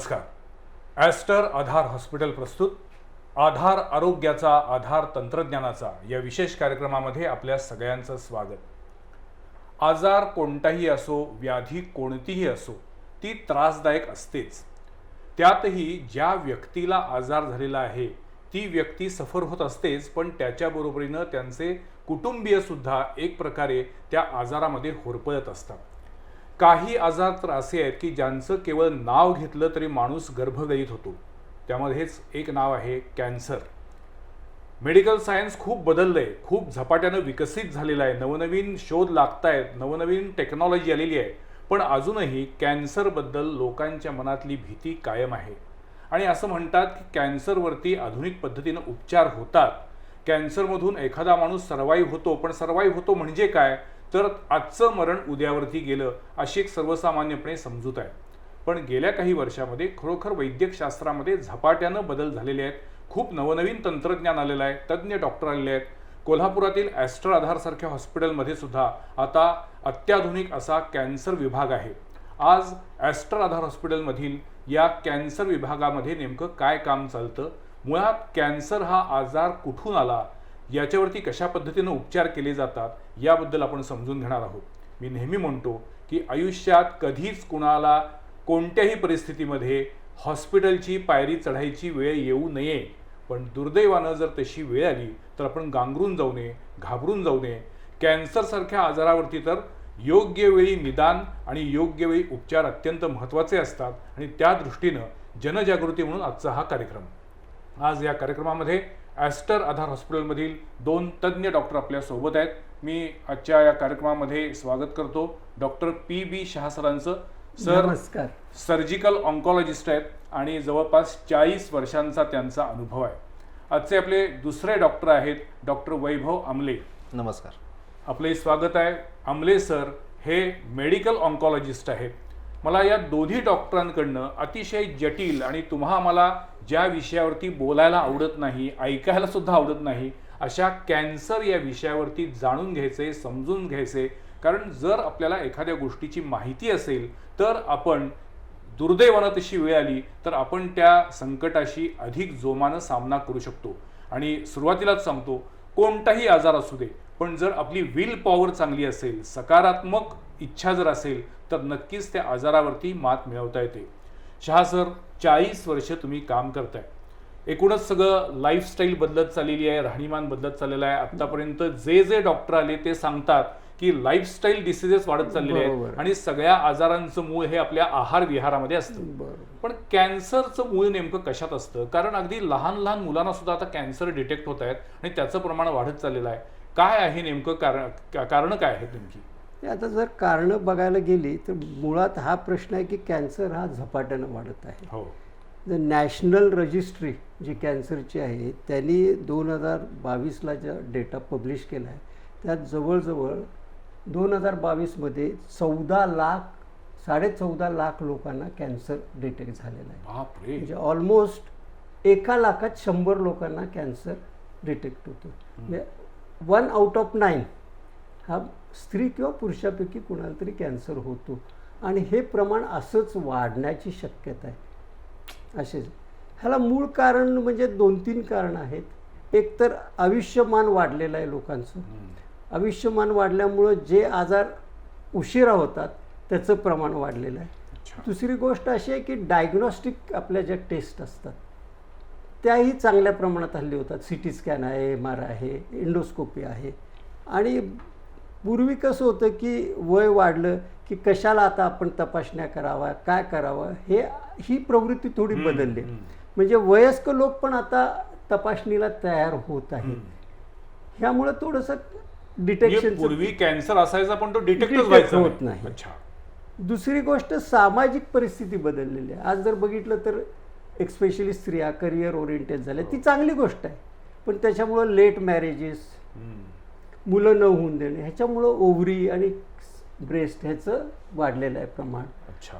नमस्कार. ॲस्टर आधार हॉस्पिटल प्रस्तुत. आधार आरोग्याचा आधार तंत्रज्ञानाचा या विशेष कार्यक्रमामध्ये आपल्या सगळ्यांचं स्वागत. आजार कोणताही असो व्याधी कोणतीही असो ती त्रासदायक असतेच. त्यातही ज्या व्यक्तीला आजार झालेला आहे ती व्यक्ती सफर होत असतेच पण त्याच्याबरोबरीनं त्यांचे कुटुंबीय सुद्धा एक प्रकारे त्या आजारामध्ये होरपळत असतात. काही आजार तर असे आहेत की ज्यांचं केवळ नाव घेतलं तरी माणूस गर्भगळीत होतो. त्यामध्येच एक नाव आहे कॅन्सर. मेडिकल सायन्स खूप बदललं आहे खूप झपाट्यानं विकसित झालेलं आहे. नवनवीन शोध लागत आहेत नवनवीन टेक्नॉलॉजी आलेली आहे. पण अजूनही कॅन्सरबद्दल लोकांच्या मनातली भीती कायम आहे. आणि असं म्हणतात की कॅन्सरवरती आधुनिक पद्धतीनं उपचार होतात. कॅन्सरमधून एखादा माणूस सर्वाईव्ह होतो पण सर्वाईव्ह होतो म्हणजे काय? तर आजचं मरण उद्यावरती गेलं अशी एक सर्वसामान्यपणे समजूत आहे. पण गेल्या काही वर्षामध्ये खरोखर वैद्यकशास्त्रामध्ये झपाट्यानं बदल झालेले आहेत. खूप नवनवीन तंत्रज्ञान आलेलं आहे. तज्ज्ञ डॉक्टर आलेले आहेत. कोल्हापुरातील ॲस्ट्रल आधारसारख्या हॉस्पिटलमध्ये सुद्धा आता अत्याधुनिक असा कॅन्सर विभाग आहे. आज ॲस्ट्रल आधार हॉस्पिटलमधील या कॅन्सर विभागामध्ये नेमकं काय काम चालतं? मुळात कॅन्सर हा आजार कुठून आला? याच्यावरती कशा पद्धतीनं उपचार केले जातात याबद्दल आपण समजून घेणार आहोत. मी नेहमी म्हणतो की आयुष्यात कधीच कुणाला कोणत्याही परिस्थितीमध्ये हॉस्पिटलची पायरी चढायची वेळ येऊ नये. पण दुर्दैवानं जर तशी वेळ आली तर आपण गांगरून जाऊ नये घाबरून जाऊ नये. कॅन्सरसारख्या आजारावरती तर योग्य वेळी निदान आणि योग्य वेळी उपचार अत्यंत महत्त्वाचे असतात. आणि त्या दृष्टीनं जनजागृती म्हणून आजचा हा कार्यक्रम. आज या कार्यक्रमामध्ये ॲस्टर आधार हॉस्पिटलमधील दोन तज्ज्ञ डॉक्टर आपल्यासोबत आहेत. मी आजच्या या कार्यक्रमामध्ये स्वागत करतो. डॉक्टर पी बी शहा सरांचं. सर नमस्कार. सर्जिकल ऑन्कॉलॉजिस्ट आहेत आणि जवळपास चाळीस वर्षांचा त्यांचा अनुभव आहे. आजचे आपले दुसरे डॉक्टर आहेत डॉक्टर वैभव आमले. नमस्कार. आपले स्वागत आहे. आमले सर हे मेडिकल ऑन्कॉलॉजिस्ट आहेत. मला या दोन्ही डॉक्टरांकडनं अतिशय जटिल आणि तुम्हा मला ज्या विषयावरती बोलायला आवडत नाही ऐकायला सुद्धा आवडत नाही अशा कॅन्सर या विषयावरती जाणून घ्यायचे समजून घ्यायचे. कारण जर आपल्याला एखाद्या गोष्टीची माहिती असेल तर आपण दुर्दैवानं तशी वेळ आली तर आपण त्या संकटाशी अधिक जोमानं सामना करू शकतो. आणि सुरुवातीलाच सांगतो कोणताही आजार असू दे पण जर आपली विल पॉवर चांगली असेल सकारात्मक इच्छा जर असेल तर नक्कीच त्या आजारावरती मात मिळवता येते. शहा सर चाळीस वर्ष तुम्ही काम करताय. एकूणच सगळं लाईफस्टाईल बदलत चाललेली आहे राहणीमान बदलत चाललेलं आहे. आतापर्यंत जे जे डॉक्टर आले ते सांगतात की लाईफस्टाईल डिसिजेस वाढत चाललेले आहेत. आणि सगळ्या आजारांचं मूळ हे आपल्या आहार विहारामध्ये असतं. पण कॅन्सरचं मूळ नेमकं कशात असतं? कारण अगदी लहान लहान मुलांना सुद्धा आता कॅन्सर डिटेक्ट होत आहेत आणि त्याचं प्रमाण वाढत चाललेलं आहे. काय आहे नेमकं कारण कारणं काय आहेत नेमकी? आता जर कारणं बघायला गेली तर मुळात हा प्रश्न आहे की कॅन्सर हा झपाट्यानं वाढत आहे. हो. द नॅशनल रजिस्ट्री जी कॅन्सरची आहे त्यांनी दोन हजार बावीसला ज्या डेटा पब्लिश केला आहे त्यात जवळजवळ दोन हजार बावीसमध्ये चौदा लाख साडे चौदा लाख लोकांना कॅन्सर डिटेक्ट झालेला आहे. म्हणजे ऑलमोस्ट एका लाखात शंभर लोकांना कॅन्सर डिटेक्ट होतो. म्हणजे वन आउट ऑफ नाईन हा स्त्री किंवा पुरुषापैकी कुणाला तरी कॅन्सर होतो. आणि हे प्रमाण असंच वाढण्याची शक्यता आहे. असेच ह्याला मूळ कारण म्हणजे दोन तीन कारणं आहेत. एक तर आयुष्यमान वाढलेलं आहे लोकांचं. आयुष्यमान वाढल्यामुळं जे आजार उशिरा होतात त्याचं प्रमाण वाढलेलं आहे. दुसरी गोष्ट अशी आहे की डायग्नॉस्टिक आपल्या ज्या टेस्ट असतात त्याही चांगल्या प्रमाणात हल्ली होतात. सी टी स्कॅन आहे एम आर आहे इंडोस्कोपी आहे. आणि पूर्वी कसं होतं की वय वाढलं की कशाला आता आपण तपासण्या करावा काय करावं हे ही प्रवृत्ती थोडी बदलली. म्हणजे वयस्क लोक पण आता तपासणीला तयार होत आहेत. ह्यामुळं थोडंसं डिटेक्शन पूर्वी कॅन्सर असायचा पण तो व्हायचा होत नाही. दुसरी गोष्ट सामाजिक परिस्थिती बदललेली आहे. आज जर बघितलं तर एक स्पेशली स्त्रिया करिअर ओरिएंटेड झाल्या. ती चांगली गोष्ट आहे. पण त्याच्यामुळं लेट मॅरेजेस. मुलं न होऊन देणे ह्याच्यामुळं ओव्हरी आणि ब्रेस्ट ह्याचं वाढलेलं आहे प्रमाण.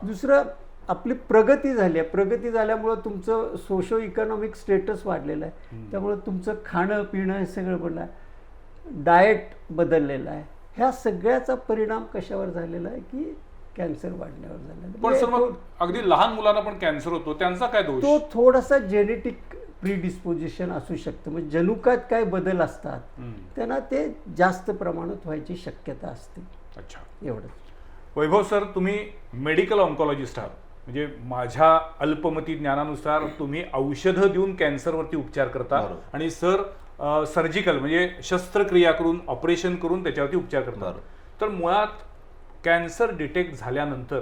दुसरं आपली प्रगती झाली आहे. प्रगती झाल्यामुळं तुमचं सोशो इकॉनॉमिक स्टेटस वाढलेलं आहे. त्यामुळं तुमचं खाणं पिणं हे सगळं बदलं आहे. डाएट बदललेलं आहे. ह्या सगळ्याचा परिणाम कशावर झालेला आहे की कॅन्सर वाढल्यावर झालेलं पण म्हणजे सर मग अगदी लहान मुलांना पण कॅन्सर होतो. त्यांचा काय दोष? तो थोडासा जेनेटिक प्रीडिस्पोजिशन असू शकतं. म्हणजे जनुकात काय बदल असतात. त्यांना ते जास्त प्रमाणात व्हायची शक्यता असते. अच्छा. एवढंच. वैभव सर तुम्ही मेडिकल ऑन्कॉलॉजिस्ट आहात. म्हणजे माझ्या अल्पमती ज्ञानानुसार तुम्ही औषधं देऊन कॅन्सरवरती उपचार करता. आणि सर सर्जिकल म्हणजे शस्त्रक्रिया करून ऑपरेशन करून त्याच्यावरती उपचार करतात. तर मुळात कॅन्सर डिटेक्ट झाल्यानंतर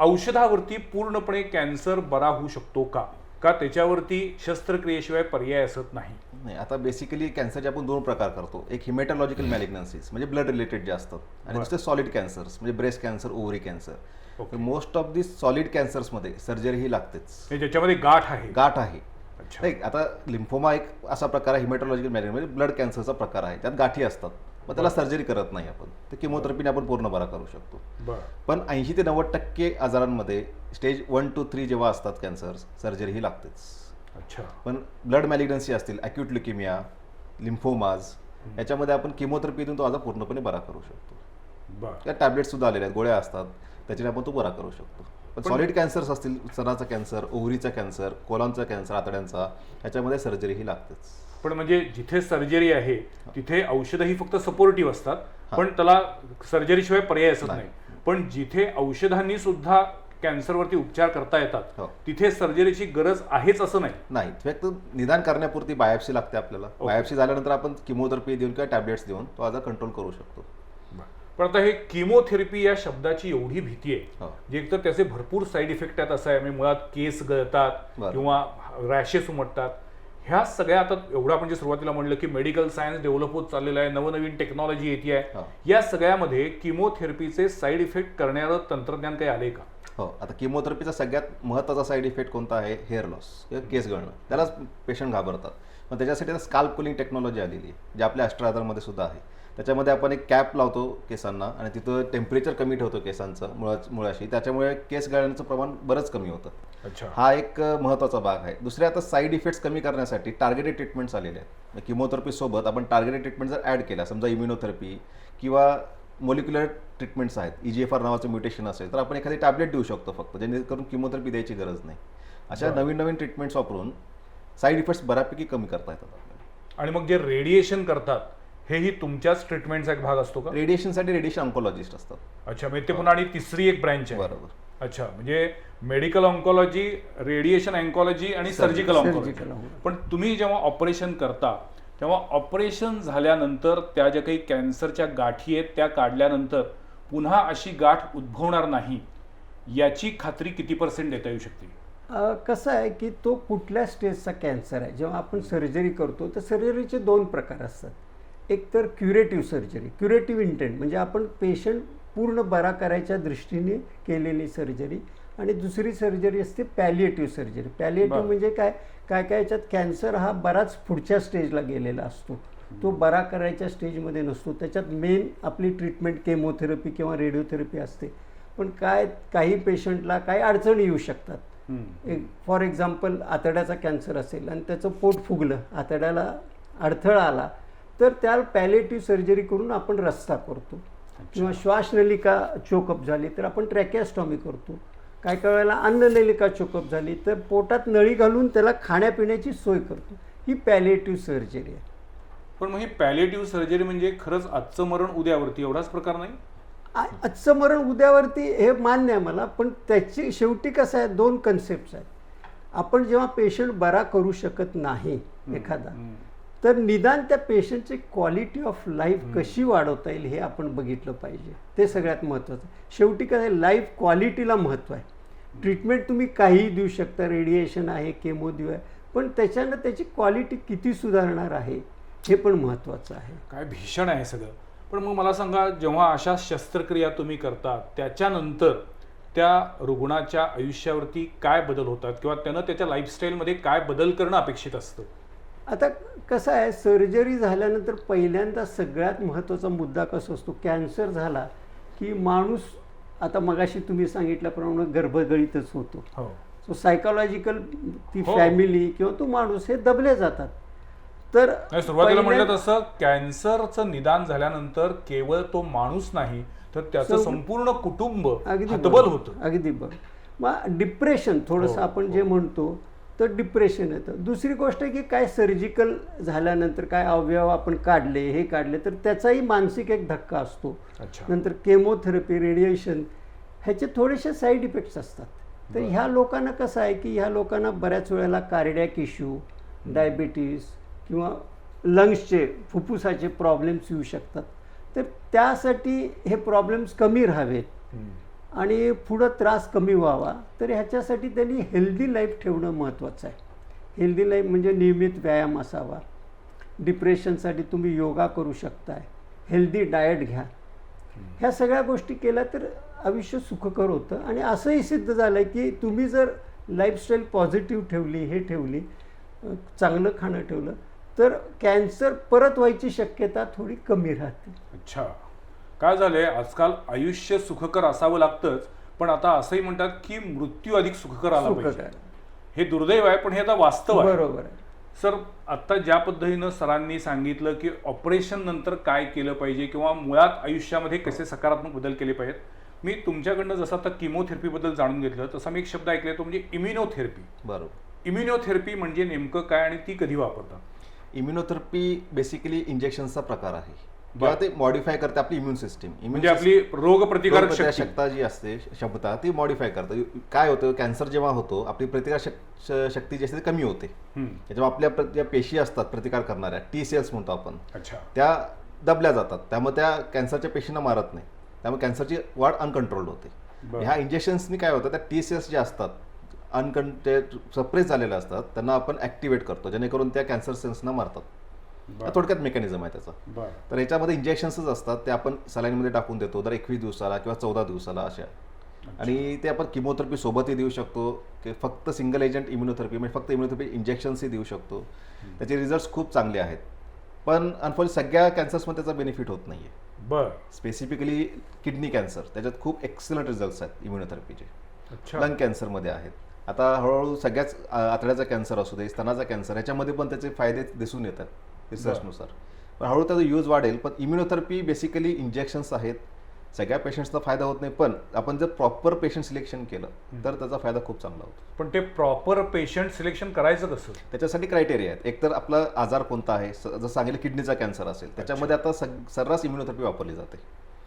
औषधावरती पूर्णपणे कॅन्सर बरा होऊ शकतो का? का त्याच्यावरती शस्त्रक्रियेशिवाय पर्याय असत नाही? नाही आता बेसिकली कॅन्सरचे आपण दोन प्रकार करतो. एक हिमॅटॉलॉजिकल मॅलिग्नन्सीज म्हणजे ब्लड रिलेटेड जे असतात आणि. दुसरे सॉलिड कॅन्सर्स म्हणजे breast cancer ovary cancer. Most of the solid कॅन्सर्समध्ये surgery ही लागतेच. म्हणजे ज्याच्यामध्ये गाठ आहे. गाठ आहे. नाही आता लिम्फोमा एक असा प्रकार आहे हिमॅटॉलॉजिकल मॅलिग्न म्हणजे ब्लड कॅन्सरचा प्रकार आहे. त्यात गाठी असतात. मग त्याला सर्जरी करत नाही आपण. ते किमोथेरपीने आपण पूर्ण बरा करू शकतो. पण ऐंशी ते नव्वद टक्के आजारांमध्ये स्टेज वन टू थ्री जेव्हा असतात कॅन्सर सर्जरी ही लागतेच. अच्छा. पण ब्लड मॅलिग्नन्सी असतील अक्यूट ल्युकेमिया लिम्फोमाज याच्यामध्ये आपण किमोथेरपीतून तो आजार पूर्णपणे बरा करू शकतो. त्या टॅबलेट सुद्धा आलेल्या आहेत गोळ्या असतात त्याच्याने आपण तो बरा करू शकतो. पण सॉलिड कॅन्सर्स असतील स्तनाचा कॅन्सर ओव्हरीचा कॅन्सर कोलांचा कॅन्सर आतड्यांचा याच्यामध्ये सर्जरी ही लागतेच. पण म्हणजे जिथे सर्जरी आहे तिथे औषधही फक्त सपोर्टिव्ह असतात हा. पण त्याला सर्जरीशिवाय पर्याय असत नाही. पण जिथे औषधांनी सुद्धा कॅन्सरवरती उपचार करता येतात हो. तिथे सर्जरीची गरज आहेच असं नाही नाही फक्त निदान करण्यापुरती बायोप्सी लागते आपल्याला. बायोप्सी झाल्यानंतर आपण किमोथेरपी देऊन किंवा टॅबलेट्स देऊन तो आजार कंट्रोल करू शकतो पण आता हे किमोथेरपी या शब्दाची एवढी भीती आहे हो. जे एकतर त्याचे भरपूर साईड इफेक्ट आहेत असं आहे म्हणजे मुळात केस गळतात. किंवा रॅशेस उमटतात ह्या सगळ्या आता एवढं आपण जे सुरुवातीला म्हणलं की मेडिकल सायन्स डेव्हलप होत चाललेलं आहे नवनवीन टेक्नॉलॉजी येते आहे हो. या सगळ्यामध्ये किमोथेरपीचे साईड इफेक्ट करणारं तंत्रज्ञान काही आले का? हो आता किमोथेरपीचा सगळ्यात महत्त्वाचा साईड इफेक्ट कोणता आहे? हेअर लॉस किंवा केस गळणं त्यालाच पेशंट घाबरतात. मग त्याच्यासाठी आता स्काल्प कुलिंग टेक्नॉलॉजी आलेली आहे जी आपल्या अष्ट्राधारमध्ये सुद्धा आहे. त्याच्यामध्ये आपण एक कॅप लावतो केसांना आणि तिथं टेम्परेचर कमी ठेवतो केसांचं मुळा मुळाशी. त्याच्यामुळे केस गळण्याचं प्रमाण बरंच कमी होतं. हा एक अ, महत्त्वाचा भाग आहे. दुसरे आता साईड इफेक्ट्स कमी करण्यासाठी टार्गेटेड ट्रीटमेंट्स आलेले आहेत. किमोथेरपी सोबत आपण टार्गेटेड ट्रीटमेंट जर ॲड केला समजा इम्युनोथेरपी किंवा मोलिक्युलर ट्रीटमेंट्स आहेत ई जी एफ आर नावाचं म्युटेशन असेल तर आपण एखादी टॅबलेट देऊ शकतो फक्त जेणेकरून किमोथेरपी द्यायची गरज नाही. अशा. नवीन नवीन ट्रीटमेंट्स वापरून साईड इफेक्ट्स बऱ्यापैकी कमी करता येतात आपल्याला. आणि मग जे रेडिएशन करतात हेही तुमच्याच ट्रीटमेंटचा एक भाग असतो का? रेडिएशनसाठी रेडिएशन ऑन्कॉलॉजिस्ट असतात. अच्छा म्हणजे ते पुन्हा आणि तिसरी एक ब्रँच आहे. बरोबर. अच्छा म्हणजे मेडिकल ऑन्कॉलॉजी रेडिएशन ऑन्कॉलॉजी आणि सर्जिकल ऑन्कॉलॉजी. पण तुम्ही जेव्हा ऑपरेशन करता तेव्हा ऑपरेशन झाल्यानंतर त्या ज्या काही कॅन्सरच्या गाठी आहेत त्या काढल्यानंतर पुन्हा अशी गाठ उद्भवणार नाही याची खात्री किती पर्सेंट देता येऊ शकते? कसं आहे की तो कुठल्या स्टेजचा कॅन्सर आहे? जेव्हा आपण सर्जरी करतो तर सर्जरीचे दोन प्रकार असतात. एक तर क्युरेटिव्ह सर्जरी क्युरेटिव्ह इंटेंट म्हणजे आपण पेशंट पूर्ण बरा करायच्या दृष्टीने केलेली सर्जरी आणि दुसरी सर्जरी असते पॅलिएटिव्ह सर्जरी पॅलिएटिव्ह. म्हणजे काय? काय काय याच्यात कॅन्सर हा बराच पुढच्या स्टेजला गेलेला असतो. तो बरा करायच्या स्टेजमध्ये नसतो. त्याच्यात मेन आपली ट्रीटमेंट केमोथेरपी किंवा रेडिओथेरपी असते. पण काय काही पेशंटला काही अडचणी येऊ शकतात. एक फॉर एक्झाम्पल आतड्याचा कॅन्सर असेल आणि त्याचं पोट फुगलं आतड्याला अडथळा आला तर त्याला पॅलेटिव्ह सर्जरी करून आपण रस्ता करतो. किंवा श्वासनलिका चोकअप झाली तर आपण ट्रॅकॅस्टॉमी करतो. काय काय वेळेला अन्ननलिका चोकअप झाली तर पोटात नळी घालून त्याला खाण्यापिण्याची सोय करतो. ही पॅलेटिव्ह सर्जरी आहे. पण मग ही पॅलिएटिव्ह सर्जरी म्हणजे खरंच आजचं मरण उद्यावरती एवढाच प्रकार नाही? आजचं मरण उद्यावरती हे मान्य आहे मला पण त्याची शेवटी कसं आहे दोन कन्सेप्ट आहेत. आपण जेव्हा पेशंट बरा करू शकत नाही एखादा. तर निदान त्या पेशंटची क्वालिटी ऑफ लाईफ कशी वाढवता येईल हे आपण बघितलं पाहिजे. ते सगळ्यात महत्त्वाचं आहे. शेवटी काय लाईफ क्वालिटीला महत्त्व आहे. ट्रीटमेंट तुम्ही काहीही देऊ शकता रेडिएशन आहे केमो देऊ आहे पण त्याच्यानं त्याची क्वालिटी किती सुधारणार आहे हे पण महत्त्वाचं आहे. काय भीषण आहे सगळं. पण मग मला सांगा जेव्हा अशा शस्त्रक्रिया तुम्ही करता त्याच्यानंतर त्या रुग्णाच्या आयुष्यावरती काय बदल होतात? किंवा त्यानं त्याच्या लाईफस्टाईलमध्ये काय बदल करणं अपेक्षित असतं? आता कसं आहे सर्जरी झाल्यानंतर पहिल्यांदा सगळ्यात महत्त्वाचा मुद्दा कसा असतो? कॅन्सर झाला की माणूस आता मगाशी तुम्ही सांगितल्याप्रमाणे गर्भगळीतच होतो. हो. सो सायकोलॉजिकल ती हो. फॅमिली किंवा तो माणूस हे दबले जातात. तर नाही, सुरुवातीला पहिल्या- म्हणलं तसं कॅन्सरचं निदान झाल्यानंतर केवळ तो माणूस नाही तर त्याचं सं- संपूर्ण कुटुंब अगदी हतबल बरोबर. होतं. अगदी बरं मग डिप्रेशन थोडंसं हो, आपण जे म्हणतो तर डिप्रेशन येतं. दुसरी गोष्ट आहे की काय सर्जिकल झाल्यानंतर काय अवयव आपण काढले हे काढले तर त्याचाही मानसिक एक धक्का असतो. नंतर केमोथेरपी रेडिएशन ह्याचे थोडेसे साईड इफेक्ट्स असतात. तर ह्या लोकांना कसं आहे की ह्या लोकांना बऱ्याच वेळेला कार्डियक इश्यू डायबिटीस किंवा लंग्सचे फुफ्फुसाचे प्रॉब्लेम्स येऊ शकतात. तर त्यासाठी हे प्रॉब्लेम्स कमी राहावेत. आणि पुढं त्रास कमी व्हावा. तर ह्याच्यासाठी त्यांनी हेल्दी लाईफ ठेवणं महत्त्वाचं आहे. हेल्दी लाईफ म्हणजे नियमित व्यायाम असावा. डिप्रेशनसाठी तुम्ही योगा करू शकताय. हेल्दी डाएट घ्या. ह्या सगळ्या गोष्टी केल्या तर आयुष्य सुखकर होतं. आणि असंही सिद्ध झालं आहे की तुम्ही जर लाईफस्टाईल पॉझिटिव्ह ठेवली हे ठेवली चांगलं खाणं ठेवलं तर कॅन्सर परत व्हायची शक्यता थोडी कमी राहते. अच्छा. काय झालंय? आजकाल आयुष्य सुखकर असावं लागतंच पण आता असंही म्हणतात की मृत्यू अधिक सुखकर आला पाहिजे. हे दुर्दैव आहे पण हे आता वास्तव आहे. बरोबर सर आता ज्या पद्धतीनं सरांनी सांगितलं की ऑपरेशन नंतर काय केलं पाहिजे किंवा मुळात आयुष्यामध्ये कसे सकारात्मक बदल केले पाहिजेत मी तुमच्याकडनं जसं आता किमोथेरपीबद्दल जाणून घेतलं तसा मी एक शब्द ऐकलाय तो म्हणजे इम्युनोथेरपी. बरोबर. इम्युनोथेरपी म्हणजे नेमकं काय आणि ती कधी वापरतात? इम्युनोथेरपी बेसिकली इंजेक्शनचा प्रकार आहे. किंवा ते मॉडीफाय करते आपली इम्युन सिस्टीम म्हणजे आपली रोगप्रतिकारक शक्ती शक्ता. जी असते क्षमता ती मॉडीफाय करते. काय होतं? कॅन्सर जेव्हा होतो आपली प्रतिकार शक्ती जी असते ती कमी होते. त्याच्यामुळे आपल्या ज्या पेशी असतात प्रतिकार करणाऱ्या टी सेल्स म्हणतो आपण त्या दबल्या जातात. त्यामुळे त्या कॅन्सरच्या पेशींना मारत नाही. त्यामुळे कॅन्सरची वाढ अनकंट्रोल्ड होते. ह्या इंजेक्शन्सनी काय होतं? त्या टी सेल्स ज्या असतात अनकं ते सप्रेस झालेल्या असतात त्यांना आपण ॲक्टिवेट करतो. जेणेकरून त्या कॅन्सर सेल्सना मारतात. हा. थोडक्यात मेकॅनिझम आहे त्याचा. तर याच्यामध्ये इंजेक्शन्सच असतात ते आपण सलाईनमध्ये टाकून देतो दर एकवीस दिवसाला किंवा चौदा दिवसाला अशा. आणि ते आपण किमोथेरपी सोबतही देऊ शकतो की फक्त सिंगल एजंट इम्युनोथेरपी म्हणजे फक्त इम्युनोथेरपी इंजेक्शन्सही देऊ शकतो. त्याचे रिझल्ट्स खूप चांगले आहेत. पण अनफॉर्च्युनेट सगळ्या कॅन्सर्समध्ये त्याचा बेनिफिट होत नाही आहे बर. स्पेसिफिकली किडनी कॅन्सर त्याच्यात खूप एक्सलंट रिझल्ट्स आहेत इम्युनोथेरपीचे लंग कॅन्सरमध्ये आहेत. आता हळूहळू सगळ्याच आतड्याचा कॅन्सर असू दे स्तनाचा कॅन्सर याच्यामध्ये पण त्याचे फायदे दिसून येतात. रिसर्चनुसार. पण हळूहळू त्याचा यूज वाढेल पण इम्युनोथेरपी बेसिकली इंजेक्शन्स आहेत. सगळ्या पेशंट्सचा फायदा होत नाही पण आपण जर प्रॉपर पेशंट सिलेक्शन केलं तर त्याचा फायदा खूप चांगला होतो. पण ते प्रॉपर पेशंट सिलेक्शन करायचं कसं? त्याच्यासाठी क्रायटेरिया आहेत. एक तर आपला आजार कोणता आहे? जसं सांगितलं किडनीचा कॅन्सर असेल त्याच्यामध्ये आता सर्रास इम्युनोथेरपी वापरली जाते.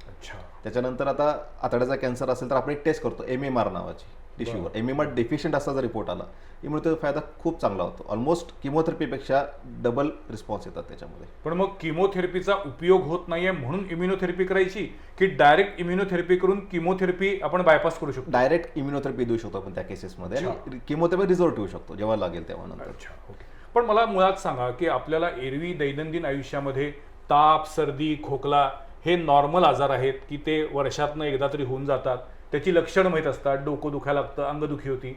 अच्छा. त्याच्यानंतर आता आतड्याचा कॅन्सर असेल तर आपण एक टेस्ट करतो एम एम आर नावाची. टिश्यूवर एम एम आर डेफिशियंट असा जर रिपोर्ट आला इम्युनोथेरपी फायदा खूप चांगला होतो. ऑलमोस्ट किमोथेरपीपेक्षा डबल रिस्पॉन्स येतात त्याच्यामध्ये. पण मग किमोथेरपीचा उपयोग होत नाहीये म्हणून इम्युनोथेरपी करायची की डायरेक्ट इम्युनोथेरपी करून किमोथेरपी आपण बायपास करू शकतो? डायरेक्ट इम्युनोथेरपी देऊ शकतो आपण त्या केसेसमध्ये आणि किमोथेरपी रिझल्ट येऊ शकतो जेव्हा लागेल तेव्हा नंतर. पण मला मुळात सांगा की आपल्याला एरवी दैनंदिन आयुष्यामध्ये ताप सर्दी खोकला हे नॉर्मल आजार आहेत की ते वर्षातनं एकदा तरी होऊन जातात त्याची लक्षणं माहीत असतात डोकं दुखायला लागतं अंगदुखी होती.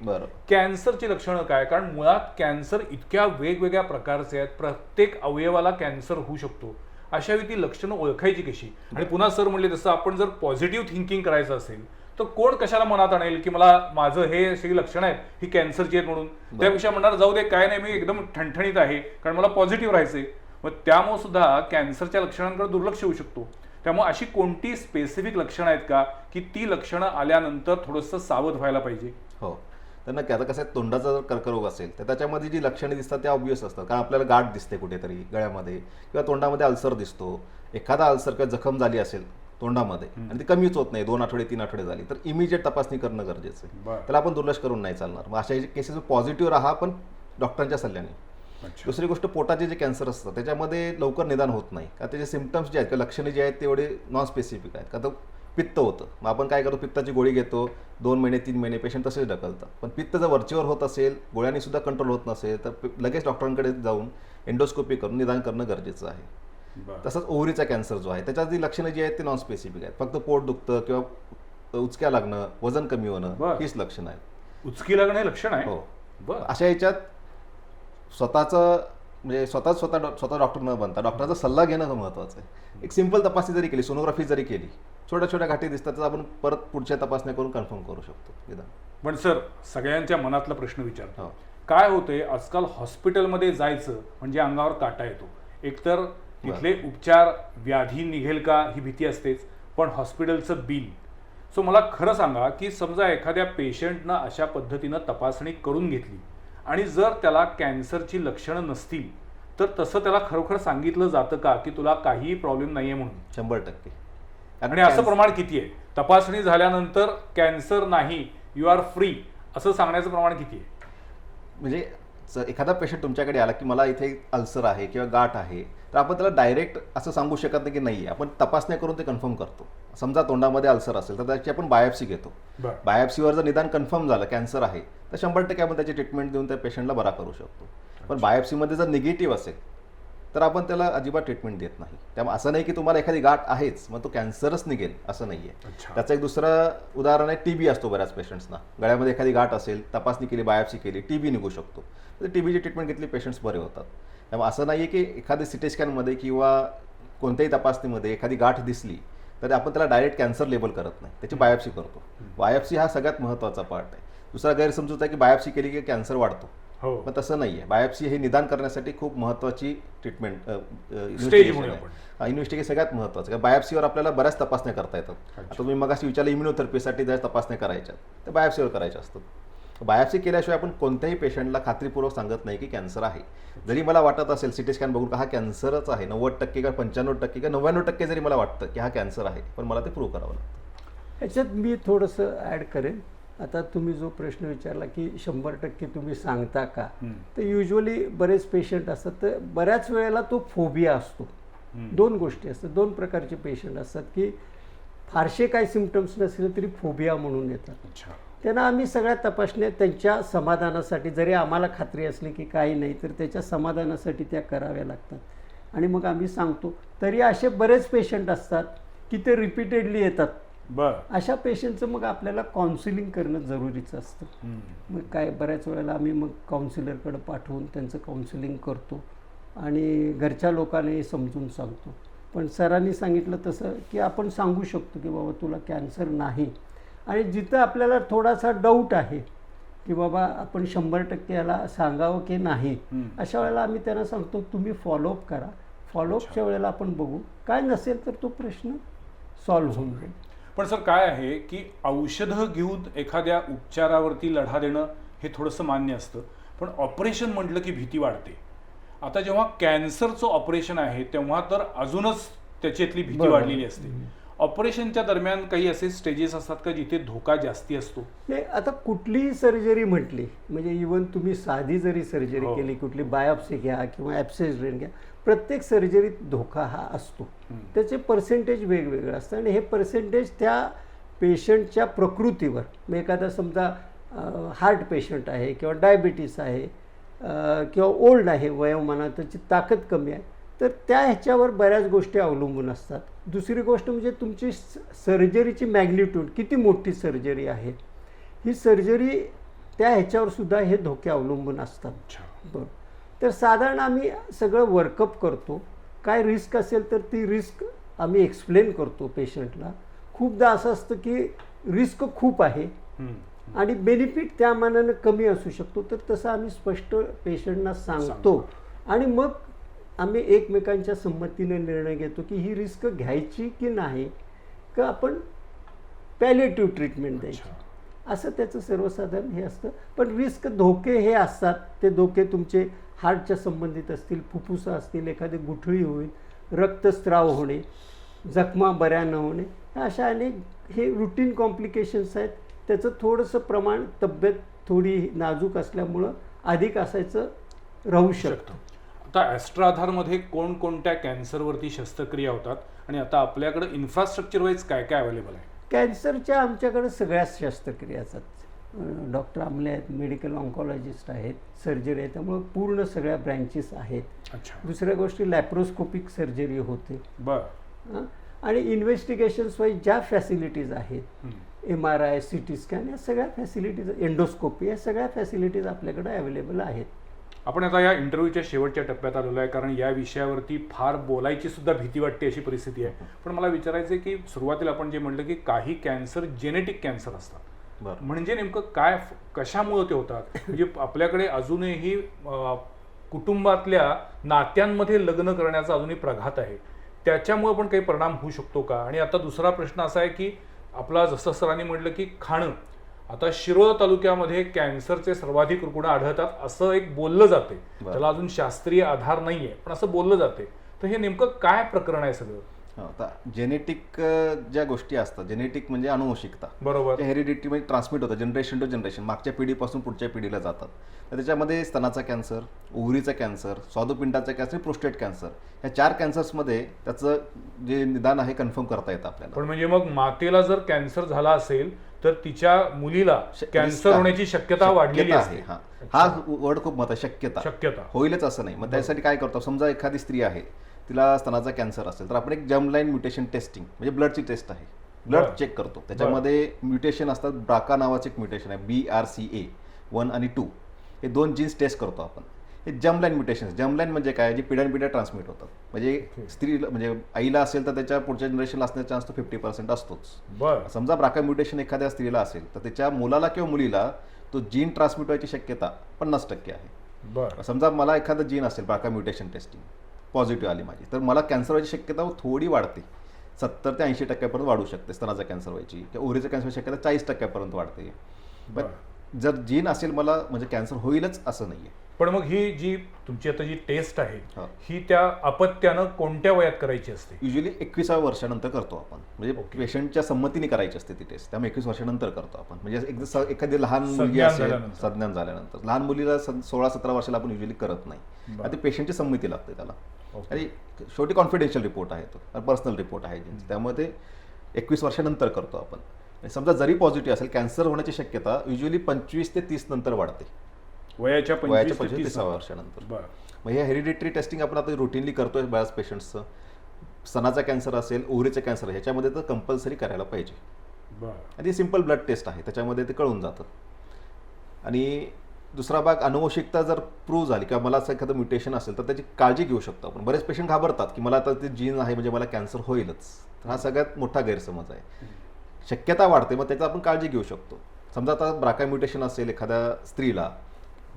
कॅन्सरची लक्षणं काय? कारण मुळात कॅन्सर इतक्या वेगवेगळ्या प्रकारचे आहेत प्रत्येक अवयवाला कॅन्सर होऊ शकतो. अशा वेळी ती लक्षणं ओळखायची कशी? आणि पुन्हा सर म्हणले तसं आपण जर पॉझिटिव्ह थिंकिंग करायचं असेल तर कोण कशाला मनात आणेल की मला माझं हे सगळी लक्षणं आहेत ही कॅन्सरची आहेत म्हणून? त्यापेक्षा म्हणणार जाऊ दे काय नाही मी एकदम ठणठणीत आहे कारण मला पॉझिटिव्ह राहायचंय. मग त्यामुळे सुद्धा कॅन्सरच्या लक्षणांकडे दुर्लक्ष होऊ शकतो. त्यामुळे अशी कोणती स्पेसिफिक लक्षणं आहेत का की ती लक्षणं आल्यानंतर थोडंसं सावध व्हायला पाहिजे? हो. तर नक्की आता कसं आहे तोंडाचा जर कर्करोग असेल तर त्याच्यामध्ये जी लक्षणे दिसतात त्या ऑब्वियस असतात. कारण आपल्याला गाठ दिसते कुठेतरी गळ्यामध्ये किंवा तोंडामध्ये अल्सर दिसतो. एखादा अल्सर किंवा जखम झाली असेल तोंडामध्ये आणि ती कमीच होत नाही दोन आठवडे तीन आठवडे झाली तर इमिजिएट तपासणी करणं गरजेचं आहे. त्याला आपण दुर्लक्ष करून नाही चालणार. मग अशा केसेस पॉझिटिव्ह राहा पण डॉक्टरांच्या सल्ल्याने. दुसरी गोष्ट पोटाचे जे कॅन्सर असतात त्याच्यामध्ये लवकर निदान होत नाही. का त्याचे सिमटम्स जे आहेत किंवा लक्षणे जे आहेत ते एवढे नॉन स्पेसिफिक आहेत. का तर पित्त होतं. मग आपण काय करतो पित्ताची गोळी घेतो दोन महिने तीन महिने पेशंट तसेच ढकलतात. पण पित्त जर वरचेवर होत असेल गोळ्यांनी सुद्धा कंट्रोल होत नसेल तर लगेच डॉक्टरांकडे जाऊन एंडोस्कोपी करून निदान करणं गरजेचं आहे. तसंच ओव्हरीचा कॅन्सर जो आहे त्याच्यात जी लक्षणं जी आहेत ते नॉन स्पेसिफिक आहेत. फक्त पोट दुखतं किंवा उचक्या लागणं वजन कमी होणं. हीच लक्षणं आहेत. उचकी लागणं हे लक्षण आहे? हो. अशा ह्याच्यात स्वतःचं म्हणजे स्वतः स्वतः डॉ- स्वतः डॉक्टर न बनता डॉक्टरचा सल्ला घेणं महत्त्वाचं आहे. एक सिंपल तपासणी जरी केली सोनोग्राफी जरी केली छोट्या छोट्या गाठी दिसतात तर आपण परत पुढच्या तपासण्या करून कन्फर्म करू शकतो. निदान पण सर सगळ्यांच्या मनातला प्रश्न विचारतो. हो. काय होते आजकाल हॉस्पिटलमध्ये जायचं म्हणजे अंगावर काटा येतो. एकतर तिथले उपचार व्याधी निघेल का ही भीती असतेच पण हॉस्पिटलचं बिल सो मला खरं सांगा की समजा एखाद्या पेशंटनं अशा पद्धतीनं तपासणी करून घेतली आणि जर त्याला कॅन्सरची लक्षणं नसतील तर तसं त्याला खरोखर सांगितलं जातं का की तुला काहीही प्रॉब्लेम नाहीये म्हणून? शंभर टक्के. कारण आणि असं प्रमाण किती आहे? तपासणी झाल्यानंतर कॅन्सर नाही यू आर फ्री असं सांगण्याचं प्रमाण किती आहे? म्हणजे एखादा पेशंट तुमच्याकडे आला की मला इथे अल्सर आहे किंवा गाठ आहे तर आपण त्याला डायरेक्ट असं सांगू शकत नाही की नाही आहे आपण तपासण्या करून ते कन्फर्म करतो. समजा तोंडामध्ये अल्सर असेल तर त्याची आपण बायोप्सी घेतो. बायोप्सीवर जर निदान कन्फर्म झालं कॅन्सर आहे तर शंभर टक्के आपण त्याची ट्रीटमेंट देऊन त्या पेशंटला बरा करू शकतो. पण बायोप्सीमध्ये जर निगेटिव्ह असेल तर आपण त्याला अजिबात ट्रीटमेंट देत नाही. त्यामुळे असं नाही की तुम्हाला एखादी गाठ आहेच मग तो कॅन्सरच निघेल असं नाही आहे त्याचं एक दुसरं उदाहरण आहे टीबी असतो बऱ्याच पेशंट्सना. गळ्यामध्ये एखादी गाठ असेल तपासणी केली बायोप्सी केली टीबी निघू शकतो. तर टीबीची ट्रीटमेंट घेतली पेशंट्स बरे होतात. त्यामुळे असं नाही आहे की एखादी सिटी स्कॅनमध्ये किंवा कोणत्याही तपासणीमध्ये एखादी गाठ दिसली तर आपण त्याला डायरेक्ट कॅन्सर लेबल करत नाही. त्याची बायोप्सी करतो. बायोप्सी हा सगळ्यात महत्त्वाचा पार्ट आहे. दुसरा गैरसमजूत आहे की बायोप्सी केली की कॅन्सर वाढतो. हो. पण तसं नाही आहे बायोप्सी हे निदान करण्यासाठी खूप महत्त्वाची ट्रीटमेंट. इन्व्हेस्टिगेशन सगळ्यात महत्त्वाचं कारण बायोप्सीवर आपल्याला बऱ्याच तपासण्या करता येतात. आता तुम्ही मग अशी विचारलं इम्युनोथेरपीसाठी जर तपासण्या करायच्या तर बायोप्सीवर करायच्या असतात. बायोप्सी केल्याशिवाय आपण कोणत्याही पेशंटला खात्रीपूर्वक सांगत नाही की कॅन्सर आहे. जरी मला वाटत असेल सिटी स्कॅन बघून का हा कॅन्सरच आहे नव्वद टक्के का पंच्याण्णव टक्के का नव्याण्णव टक्के जरी मला वाटतं की हा कॅन्सर आहे पण मला ते प्रूव्ह करावं लागतं. ह्याच्यात मी थोडंसं ॲड करेन. आता तुम्ही जो प्रश्न विचारला की शंभर टक्के तुम्ही सांगता का. तर युजली बरेच पेशंट असतात. तर बऱ्याच वेळेला तो फोबिया असतो. दोन गोष्टी असतात. दोन प्रकारचे पेशंट असतात की फारसे काही सिमटम्स नसले तरी फोबिया म्हणून येतात. अच्छा. त्यांना आम्ही सगळ्या तपासण्या त्यांच्या समाधानासाठी जरी आम्हाला खात्री असली की काही नाही तर त्याच्या समाधानासाठी त्या कराव्या लागतात. आणि मग आम्ही सांगतो तरी असे बरेच पेशंट असतात की ते रिपीटेडली येतात. बर. अशा पेशंटचं मग आपल्याला काउन्सिलिंग करणं जरुरीचं असतं. मग काय बऱ्याच वेळेला आम्ही मग काउन्सिलरकडे पाठवून त्यांचं काउन्सिलिंग करतो आणि घरच्या लोकांनाही समजून सांगतो. पण सरांनी सांगितलं तसं की आपण सांगू शकतो की बाबा तुला कॅन्सर नाही. आणि जिथं आपल्याला थोडासा डाऊट आहे की बाबा आपण शंभर टक्के याला सांगावं की नाही. अशा वेळेला आम्ही त्यांना सांगतो तुम्ही फॉलोअप करा. फॉलोअपच्या वेळेला आपण बघू. काय नसेल तर तो प्रश्न सॉल्व्ह होऊन जाईल. पण सर काय आहे की औषधं घेऊन एखाद्या उपचारावरती लढा देणं हे थोडंसं मान्य असतं. पण ऑपरेशन म्हटलं की भीती वाढते. आता जेव्हा कॅन्सरचं ऑपरेशन आहे तेव्हा तर अजूनच त्याच्यातली भीती. वाढलेली असते. ऑपरेशनच्या दरम्यान काही असे स्टेजेस असतात का जिथे धोका जास्ती असतो नाही आता कुठलीही सर्जरी म्हटली म्हणजे इवन तुम्ही साधी जरी सर्जरी हो. केली कुठली बायोप्सी घ्या किंवा ॲप्सेस ड्रेन घ्या प्रत्येक सर्जरीत धोका हा असतो. त्याचे पर्सेंटेज वेगवेगळे असतं आणि हे पर्सेंटेज त्या पेशंटच्या प्रकृतीवर मग एखादा समजा हार्ट पेशंट आहे किंवा डायबिटीस आहे किंवा ओल्ड आहे वयोमानात त्याची ताकद कमी आहे तर त्या ह्याच्यावर बऱ्याच गोष्टी अवलंबून असतात दुसरी गोष्ट म्हणजे तुमची सर्जरीची मॅग्निट्यूड किती मोठी सर्जरी आहे? ही सर्जरी त्या ह्याच्यावर सुद्धा हे धोके अवलंबून असतात. बरं. तर साधारण आम्ही सगळं वर्कअप करतो. काय रिस्क असेल तर ती रिस्क आम्ही एक्सप्लेन करतो पेशंटला खूपदा असं असतं की रिस्क खूप आहे. आणि बेनिफिट त्या मानानं कमी असू शकतो. तर तसं आम्ही स्पष्ट पेशंटना सांगतो. आणि मग आम्ही एकमेकांच्या संमतीने निर्णय घेतो की ही रिस्क घ्यायची की नाही का आपण पॅलेटिव्ह ट्रीटमेंट द्यायची. असं त्याचं सर्वसाधारण हे असतं. पण रिस्क धोके हे असतात. ते धोके तुमचे हार्टच्या संबंधित असतील फुफ्फुसं असतील एखादी गुठळी होईल रक्तस्राव होणे जखमा बऱ्या न होणे अशा अनेक हे रुटीन कॉम्प्लिकेशन्स आहेत. त्याचं थोडंसं प्रमाण तब्येत थोडी नाजूक असल्यामुळं अधिक असायचं राहू शकतं. आता ॲस्ट्रा आधारमध्ये कोणकोणत्या कॅन्सरवरती शस्त्रक्रिया होतात आणि आता आपल्याकडे इन्फ्रास्ट्रक्चर वाईज काय काय अवेलेबल आहे? कॅन्सरच्या आमच्याकडे सगळ्याच शस्त्रक्रिया असतात. डॉक्टर आमले आहेत मेडिकल ऑन्कॉलॉजिस्ट आहेत सर्जरी आहे त्यामुळे पूर्ण सगळ्या ब्रँचेस आहेत. अच्छा. दुसऱ्या गोष्टी लॅप्रोस्कोपिक सर्जरी होते. बर? आणि इन्व्हेस्टिगेशन्स वाईज ज्या फॅसिलिटीज आहेत. M R I C T scan या सगळ्या फॅसिलिटीज एंडोस्कोपी या सगळ्या फॅसिलिटीज आपल्याकडे अवेलेबल आहेत. आपण आता या इंटरव्ह्यूच्या शेवटच्या टप्प्यात आलेलो आहे कारण या विषयावरती फार बोलायची सुद्धा भीती वाटते अशी परिस्थिती आहे. पण मला विचारायचं आहे की सुरुवातीला आपण जे म्हटलं की काही कॅन्सर जेनेटिक कॅन्सर असतात. बरं. म्हणजे नेमकं काय कशामुळे ते होतात? म्हणजे आपल्याकडे अजूनही कुटुंबातल्या नात्यांमध्ये लग्न करण्याचा अजूनही प्रघात आहे. त्याच्यामुळे पण काही परिणाम होऊ शकतो का? आणि आता दुसरा प्रश्न असा आहे की आपला जसं सरांनी म्हटलं की खाणं. आता शिरोळ तालुक्यामध्ये कॅन्सरचे सर्वाधिक रुग्ण आढळतात असं एक बोललं जाते. त्याला अजून शास्त्रीय आधार नाहीये पण असं बोललं जाते तर हे नेमकं काय प्रकरण आहे सगळं? आता जेनेटिक ज्या गोष्टी असतात जेनेटिक म्हणजे अनुवंशिकता. बरोबर. हेरिडिटी म्हणजे ट्रान्समिट होतं जनरेशन टू जनरेशन. मागच्या पिढीपासून पुढच्या पिढीला जातात. तर त्याच्यामध्ये स्तनाचा कॅन्सर ओव्हरीचा कॅन्सर स्वादुपिंडाचा कॅन्सर प्रोस्टेट कॅन्सर. ह्या चार कॅन्सर्समध्ये त्याचं जे निदान आहे कन्फर्म करता येतं आपल्याला. पण म्हणजे मग मातेला जर कॅन्सर झाला असेल तर तिच्या मुलीला कॅन्सर. होण्याची शक्यता वाढलेली आहे हा. हा वर्ड खूप महत्त्व शक्यता. शक्यता. होईलच असं नाही. मग त्यासाठी काय करतो? समजा एखादी स्त्री आहे तिला स्तनाचा कॅन्सर असेल तर आपण एक जर्मलाईन म्युटेशन टेस्टिंग म्हणजे ब्लडची टेस्ट आहे. ब्लड. चेक करतो. त्याच्यामध्ये म्युटेशन असतात ब्राका नावाचे एक म्युटेशन आहे B R C A one आणि टू हे दोन जीन्स टेस्ट करतो आपण. हे जर्मलाईन म्युटेशन जर्मलाईन म्हणजे काय? जे पिढ्यानपिढ्या ट्रान्समिट होतात. म्हणजे स्त्री म्हणजे आईला असेल तर त्याच्या पुढच्या जनरेशनला असण्याचा चान्स तो फिफ्टी पर्सेंट असतोच. बर. समजा ब्राका म्युटेशन एखाद्या स्त्रीला असेल तर त्याच्या मुलाला किंवा मुलीला तो जीन ट्रान्समिट व्हायची शक्यता पन्नास टक्के आहे. बर. समजा मला एखादं जीन असेल ब्राका म्युटेशन टेस्टिंग पॉझिटिव्ह आली माझी तर मला कॅन्सर व्हायची शक्यता थोडी वाढते. सत्तर ते ऐंशी टक्क्यापर्यंत वाढू शकते स्तनाचा कॅन्सर व्हायची किंवा ओरीचा कॅन्सर शक्यता चाळीस टक्क्यापर्यंत वाढते. पण जर जीन असेल मला म्हणजे कॅन्सर होईलच असं नाही आहे पण मग ही जी तुमची आता जी टेस्ट आहे हा. त्या अपत्यानं कोणत्या वयात करायची असते? युजली एकविसाव्या वर्षानंतर करतो आपण. म्हणजे पेशंटच्या संमतीने करायची असते ती टेस्ट. त्यामुळे एकवीस वर्षानंतर करतो आपण. म्हणजे एखादी लहान मुलगी असेल झाल्यानंतर. संज्ञान झाल्यानंतर. लहान मुलीला सोळा सतरा वर्षाला आपण युजली करत नाही. बरं. आणि ते पेशंटची संमती लागते त्याला. आणि शेवटी कॉन्फिडेन्शियल रिपोर्ट आहे तो. पर्सनल रिपोर्ट आहे. त्यामुळे ते एकवीस वर्षानंतर करतो आपण. समजा जरी पॉझिटिव्ह असेल कॅन्सर होण्याची शक्यता युजली पंचवीस ते तीस नंतर वाढते. वयाच्या वयाच्या पंचवीस ते पंचवीस तीस तिसाव्या वर्षानंतर. बर. मग हे हेरिडिटरी टेस्टिंग आपण आता रुटीनली करतोय बऱ्याच पेशंट्सचं स्तनाचा कॅन्सर असेल ओव्हरीचं कॅन्सर ह्याच्यामध्ये तर कंपल्सरी करायला पाहिजे. बर. आणि ती सिंपल ब्लड टेस्ट आहे त्याच्यामध्ये ते कळून जातं. आणि दुसरा भाग अनुवंशिकता जर प्रूव्ह झाली किंवा मला असं एखादं म्युटेशन असेल तर त्याची काळजी घेऊ शकतो आपण. बरेच पेशंट घाबरतात की मला आता ते जीन आहे म्हणजे मला कॅन्सर होईलच. तर हा सगळ्यात मोठा गैरसमज आहे. शक्यता वाढते मग त्याचा आपण काळजी घेऊ शकतो. समजा आता ब्राका म्युटेशन असेल एखाद्या स्त्रीला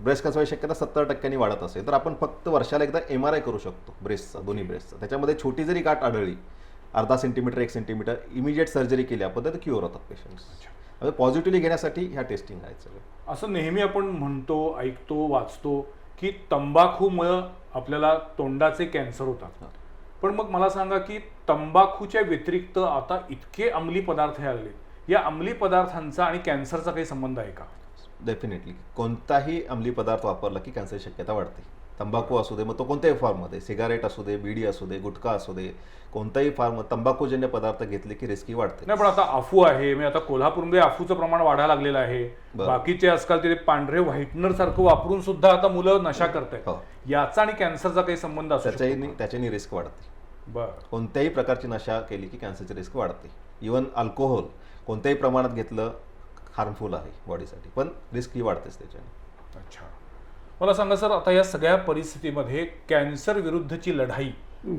ब्रेस्ट कॅन्सर व्हायची शक्यता सत्तर टक्क्यांनी वाढत असेल तर आपण फक्त वर्षाला एकदा एम आर आय करू शकतो ब्रेस्टचा दोन्ही ब्रेस्टचा. त्याच्यामध्ये छोटी जरी गाठ आढळली अर्धा सेंटीमीटर एक सेंटीमीटर इमिजिएट सर्जरी केली आपण तर क्युअर होतात पेशंट्स म्हणजे पॉझिटिव्हली घेण्यासाठी ह्या टेस्टिंग आहेत सगळं असं नेहमी आपण म्हणतो ऐकतो वाचतो की तंबाखूमुळं आपल्याला तोंडाचे कॅन्सर होतात. पण मग मला सांगा की तंबाखूच्या व्यतिरिक्त आता इतके अंमली पदार्थ आले या अंमली पदार्थांचा आणि कॅन्सरचा काही संबंध आहे का? डेफिनेटली कोणताही अंमली पदार्थ वापरला की कॅन्सरची शक्यता वाढते. तंबाखू असू दे मग तो कोणत्याही फॉर्ममध्ये सिगारेट असू दे बिडी असू दे गुटखा असू दे कोणताही फॉर्म तंबाखूजन्य पदार्थ घेतले की रिस्की वाढते. नाही पण आता अफू आहे म्हणजे आता कोल्हापूरमध्ये अफूचं प्रमाण वाढायला लागलेलं आहे. बाकीचे आजकाल ते पांढरे व्हाईटनर सारखं वापरून सुद्धा आता मुलं नशा करतायत. हो. याचा आणि कॅन्सरचा काही संबंध असू शकतो त्याच्यानी त्याच्यानी रिस्क वाढते. बर. कोणत्याही प्रकारची नशा केली की कॅन्सरची रिस्क वाढते. इवन अल्कोहोल कोणत्याही प्रमाणात घेतलं हार्मफुल आहे बॉडीसाठी पण रिस्क ही वाढतेच त्याच्याने. अच्छा. मला सांगा सर आता या सगळ्या परिस्थितीमध्ये कॅन्सर विरुद्धची लढाई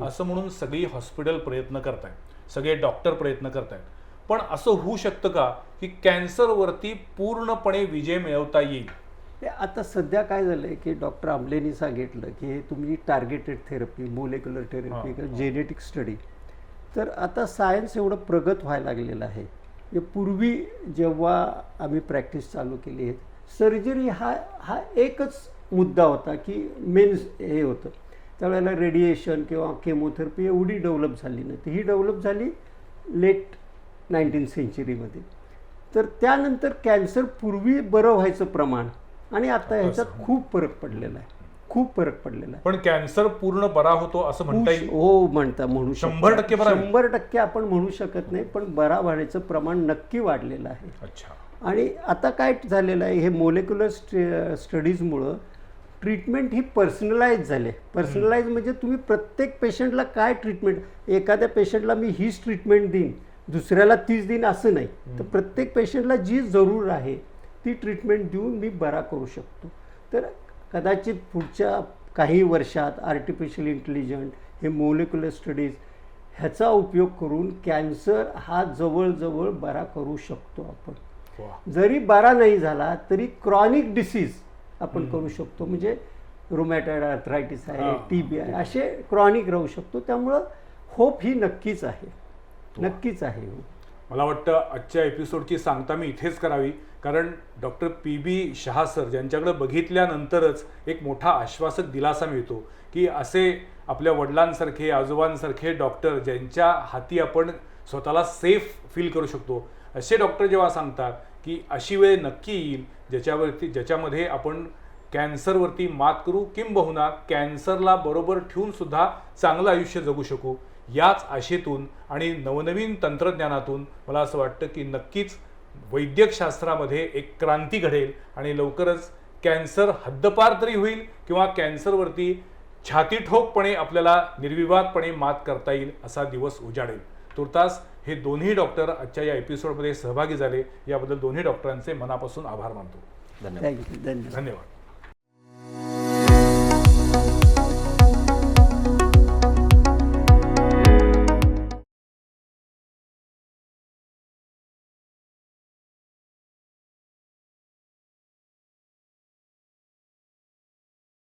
असं म्हणून सगळी हॉस्पिटल प्रयत्न करतायत. सगळे डॉक्टर प्रयत्न करतायत. पण असं होऊ शकतं का की कॅन्सरवरती पूर्णपणे विजय मिळवता येईल? हे आता सध्या काय झालंय की डॉक्टर आमलेनी सांगितलं की हे तुम्ही टार्गेटेड थेरपी मोलेक्युलर थेरपी किंवा. जेनेटिक स्टडी तर आता सायन्स एवढं प्रगत व्हायला लागलेलं आहे. पूर्वी जेव्हा आम्ही प्रॅक्टिस चालू केली आहे सर्जरी हा हा एकच मुद्दा होता की मेन हे होतं. त्यावेळेला रेडिएशन किंवा केमोथेरपी एवढी डेव्हलप झाली नव्हती. ही डेव्हलप झाली लेट नाईन्टीन सेंचुरीमध्ये. तर त्यानंतर कॅन्सर पूर्वी बरं व्हायचं प्रमाण आणि आता ह्याच्यात खूप फरक पडलेला आहे. खूप फरक पडलेला आहे. पण कॅन्सर पूर्ण बरा होतो असं म्हणता येईल. हो म्हणता म्हणू. शंभर टक्के बरा? शंभर टक्के आपण म्हणू शकत नाही पण बरा होण्याचं प्रमाण नक्की वाढलेलं आहे. अच्छा. आणि आता काय झालेलं आहे हे मोलेक्युलर स्टे स्टडीजमुळं ट्रीटमेंट ही पर्सनलाइज झाले. पर्सनलाइज म्हणजे तुम्ही प्रत्येक पेशंटला काय ट्रीटमेंट एखाद्या पेशंटला मी हीच ट्रीटमेंट देईन दुसऱ्याला तीच देईन असं नाही. तर प्रत्येक पेशंटला जी जरूर आहे ती ट्रीटमेंट देऊन मी बरा करू शकतो. तर कदाचित पुढच्या काही वर्षात आर्टिफिशियल इंटेलिजंट हे मोलेक्युलर स्टडीज ह्याचा उपयोग करून कॅन्सर हा जवळजवळ बरा करू शकतो आपण. जरी बरा नाही झाला तरी क्रॉनिक डिसीज आपण करू शकतो म्हणजे रुमॅटॉइड आर्थरायटिस आहे. टी बी आहे असे क्रॉनिक राहू शकतो त्यामुळं होप ही नक्कीच आहे नक्कीच आहे हो. मला वाटतं आजच्या एपिसोडची सांगता मी इथेच करावी कारण doctor P B Shah sir ज्यांच्याकडं बघितल्यानंतरच एक मोठा आश्वासक दिलासा मिळतो की असे आपल्या वडिलांसारखे आजोबांसारखे डॉक्टर ज्यांच्या हाती आपण स्वतःला सेफ फील करू शकतो असे डॉक्टर जेव्हा सांगतात की अशी वेळ नक्की येईल ज्याच्यावरती ज्याच्यामध्ये आपण कॅन्सरवरती मात करू किंबहुना कॅन्सरला बरोबर ठेवूनसुद्धा चांगलं आयुष्य जगू शकू. याच आशेतून आणि नवनवीन तंत्रज्ञानातून मला असं वाटतं की नक्कीच वैद्यकशास्त्रामध्ये एक क्रांती घडेल आणि लवकरच कॅन्सर हद्दपार तरी होईल किंवा कॅन्सरवरती छाती ठोकपणे आपल्याला निर्विवादपणे मात करता येईल असा दिवस उजाडेल. तुर्तास हे दोन्ही डॉक्टर आजच्या या एपिसोडमध्ये सहभागी झाले. याबद्दल दोन्ही डॉक्टरांचे मनापासून आभार मानतो. धन्यवाद. धन्यवाद.